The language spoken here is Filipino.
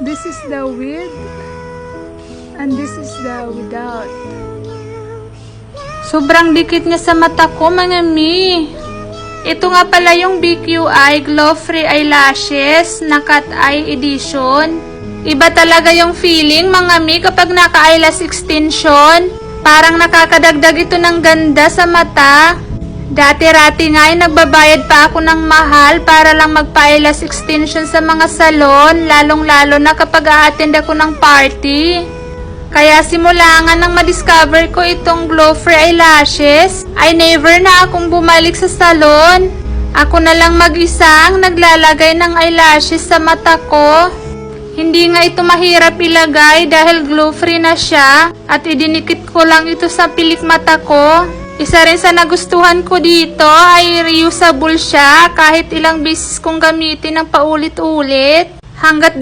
This is the with and this is the without. Sobrang dikit niya sa mata ko, mga mi. Ito nga pala yung BQI Glow Free Eyelashes na Cat Eye Edition. Iba talaga yung feeling, mga mi, kapag naka-eyelash extension. Parang nakakadagdag ito ng ganda sa mata. Dati-rati nga ay nagbabayad pa ako ng mahal para lang magpa-eyelash extension sa mga salon, lalong-lalo na kapag a-attend ako ng party. Kaya simula nga nang madiscover ko itong Glow Free Eyelashes, ay never na akong bumalik sa salon. Ako na lang mag-isang naglalagay ng eyelashes sa mata ko. Hindi nga ito mahirap ilagay dahil glue free na siya at idinikit ko lang ito sa pilik mata ko. Isa rin sa nagustuhan ko dito ay reusable siya kahit ilang beses kong gamitin ng paulit-ulit. Hanggat di